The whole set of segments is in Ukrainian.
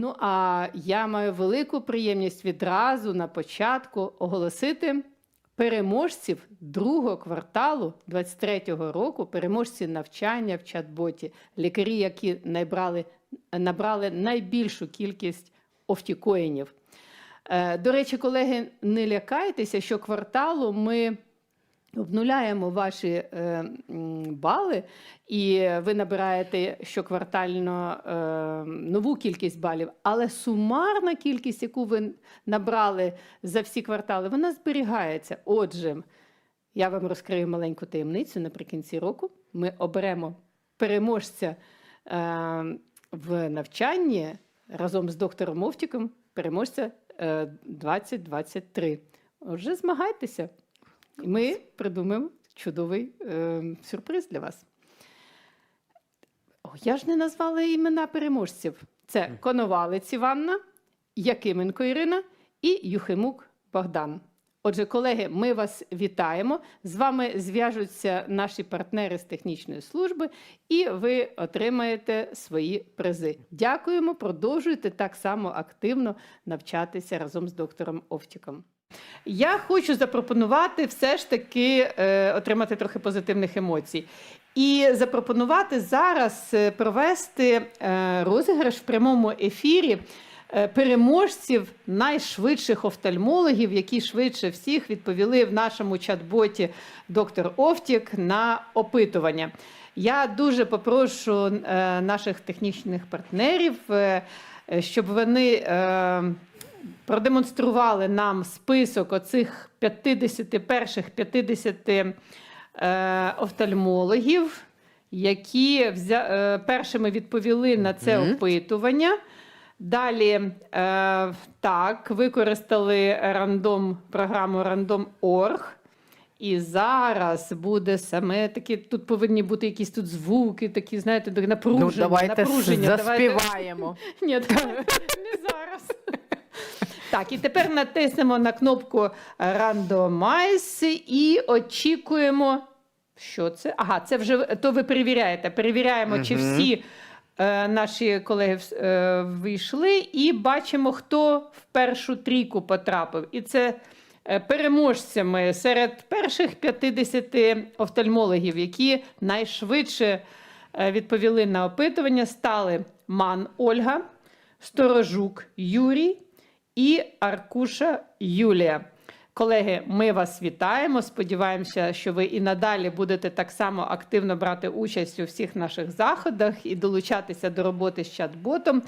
Ну а я маю велику приємність відразу на початку оголосити переможців другого кварталу 23-го року, переможці навчання в чат-боті, лікарі, які набрали, набрали найбільшу кількість офтікоїнів. Е, До речі, колеги, не лякайтеся, що кварталу ми обнуляємо ваші е, бали, і ви набираєте щоквартально е, нову кількість балів, але сумарна кількість, яку ви набрали за всі квартали, вона зберігається. Отже, я вам розкрию маленьку таємницю наприкінці року. Ми оберемо переможця е, в навчанні разом з доктором Мовтіком, переможця е, 2023. Отже, змагайтеся. І Ми придумаємо чудовий е, сюрприз для вас. О, я ж не назвала імена переможців. Це Коновалець Іванна, Якименко Ірина і Юхимук Богдан. Отже, колеги, ми вас вітаємо. З вами зв'яжуться наші партнери з технічної служби, і ви отримаєте свої призи. Дякуємо, продовжуйте так само активно навчатися разом з доктором Овтіком. Я хочу запропонувати все ж таки е, отримати трохи позитивних емоцій. І запропонувати зараз е, провести е, розіграш в прямому ефірі е, переможців найшвидших офтальмологів, які швидше всіх відповіли в нашому чат-боті доктор Офтік на опитування. Я дуже попрошу е, наших технічних партнерів, е, щоб вони. Е, продемонстрували нам список оцих 50 перших 50 е, офтальмологів, які взя, е, першими відповіли на це Мгм. опитування. Далі е, так, використали рандом, програму Random.org. І зараз буде саме такі, тут повинні бути якісь тут звуки, такі, знаєте, напруження. Ну, давайте напруження. Давайте- ні, не зараз. Так, і тепер натиснемо на кнопку Randomize і очікуємо. Що це? Ага, це вже то ви перевіряєте. Перевіряємо, чи всі е, наші колеги е, вийшли, і бачимо, хто в першу трійку потрапив. І це е, переможцями серед перших 50 офтальмологів, які найшвидше е, відповіли на опитування, стали Ман Ольга, Сторожук Юрій і Аркуша Юлія. Колеги, ми вас вітаємо. Сподіваємося, що ви і надалі будете так само активно брати участь у всіх наших заходах і долучатися до роботи з чат-ботом.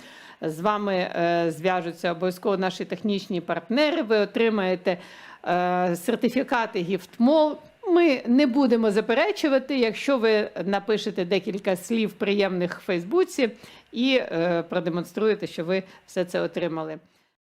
З вами е, зв'яжуться обов'язково наші технічні партнери. Ви отримаєте е, сертифікати GiftMall. Ми не будемо заперечувати, якщо ви напишете декілька слів приємних в Фейсбуці і е, продемонструєте, що ви все це отримали.